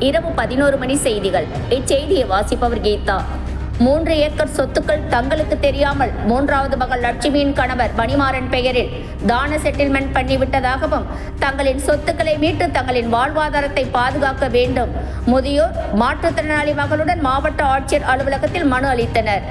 இரவு பதினோரு மணி செய்திகள். இச்செய்தியை வாசிப்பவர் கீதா. மூன்று ஏக்கர் சொத்துக்கள் தங்களுக்கு தெரியாமல் மூன்றாவது மகள் லட்சுமியின் கணவர் மணிமாறன் பெயரில் தான செட்டில்மெண்ட் பண்ணிவிட்டதாகவும் தங்களின் சொத்துக்களை மீட்டு தங்களின் வாழ்வாதாரத்தை பாதுகாக்க வேண்டும். முதியோர் மாற்றுத்திறனாளி மகளுடன் மாவட்ட ஆட்சியர் அலுவலகத்தில் மனு அளித்தனர்.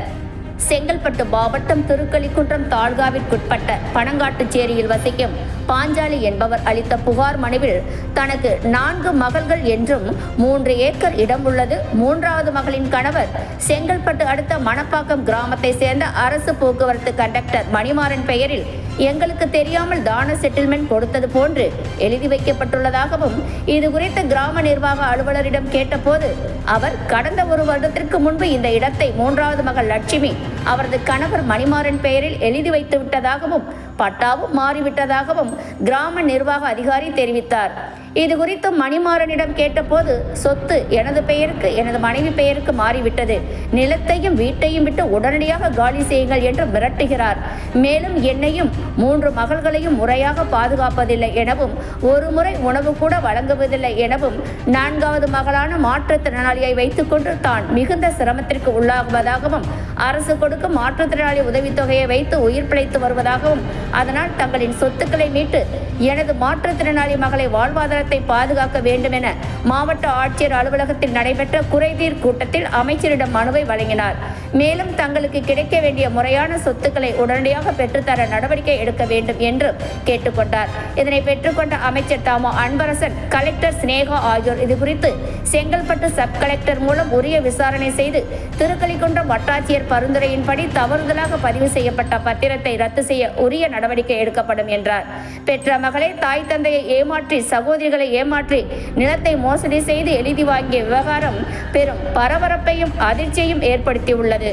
செங்கல்பட்டு மாவட்டம் திருக்கலிக்குன்றம் தாழ்காவிற்குட்பட்ட பனங்காட்டுச்சேரியில் வசிக்கும் பாஞ்சாலி என்பவர் அளித்த புகார் மனுவில் தனக்கு நான்கு மகள்கள் என்றும் மூன்று ஏக்கர் இடம் உள்ளது. மூன்றாவது மகளின் கணவர் செங்கல்பட்டு அடுத்த மணப்பாக்கம் கிராமத்தை சேர்ந்த அரசு போக்குவரத்து கண்டக்டர் மணிமாறன் பெயரில் எங்களுக்கு தெரியாமல் தான செட்டில்மெண்ட் கொடுத்தது போன்று எழுதி வைக்கப்பட்டுள்ளதாகவும் இது குறித்து கிராம நிர்வாக அலுவலரிடம் கேட்டபோது அவர் கடந்த ஒரு வருடத்திற்கு முன்பு இந்த இடத்தை மூன்றாவது மகள் லட்சுமி அவரது கணவர் மணிமாறன் பெயரில் எழுதி வைத்து விட்டதாகவும் பட்டாவும் மாறிவிட்டதாகவும் கிராம நிர்வாக அதிகாரி தெரிவித்தார். இது குறித்து மணிமாறனிடம் கேட்டபோது சொத்து எனது பெயருக்கு எனது மனைவி பெயருக்கு மாறிவிட்டது. நிலத்தையும் வீட்டையும் விட்டு உடனடியாக காலி செய்யுங்கள் என்று மிரட்டுகிறார். மேலும் என்னையும் மூன்று மகள்களையும் முறையாக பாதுகாப்பதில்லை எனவும் ஒரு முறை உணவு கூட வழங்குவதில்லை எனவும் நான்காவது மகளான மாற்றுத்திறனாளியை வைத்துக்கொண்டு தான் மிகுந்த சிரமத்திற்கு உள்ளாகுவதாகவும் அரசு கொடுக்கும் மாற்றுத்திறனாளி உதவித்தொகையை வைத்து உயிர் பிழைத்து வருவதாகவும் அதனால் தங்களின் சொத்துக்களை மீட்டு எனது மாற்றுத்திறனாளி மகளை வாழ்வாதாரத்தை பாதுகாக்க வேண்டும் என மாவட்ட ஆட்சியர் அலுவலகத்தில் நடைபெற்ற குறைதீர் கூட்டத்தில் அமைச்சரிடம் மனுவை வழங்கினார். மேலும் தங்களுக்கு கிடைக்க வேண்டிய முறையான சொத்துக்களை உடனடியாக பெற்றுத்தர நடவடிக்கை எடுக்க வேண்டும் என்று கேட்டுக்கொண்டார். இதனை பெற்றுக்கொண்ட அமைச்சர் தாமோ அன்பரசன் கலெக்டர் சினேகா ஆகியோர் இது குறித்து செங்கல்பட்டு சப் கலெக்டர் மூலம் உரிய விசாரணை செய்து திருக்கலிக்குன்றம் வட்டாட்சியர் பரிந்துரையின்படி தவறுதலாக பதிவு செய்யப்பட்ட பத்திரத்தை ரத்து செய்ய உரிய நடவடிக்கை எடுக்கப்படும் என்றார். பெற்ற மகளை தாய் தந்தையை ஏமாற்றி சகோதரிகளை ஏமாற்றி நிலத்தை மோசடி செய்து எழுதி வாங்கிய விவகாரம் பெரும் பரபரப்பையும் அதிர்ச்சியையும் ஏற்படுத்தியுள்ளது.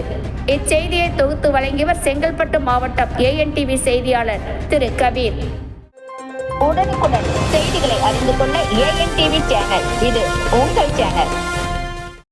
இச்செய்தியை தொகுத்து வழங்கியவர் செங்கல்பட்டு மாவட்டம் ஏஎன்டிவி செய்தியாளர் திரு கபீர். உடனுக்குடன் செய்திகளை அறிந்து கொள்ள ஏஎன்டிவி சேனல் இது உங்கள் சேனல்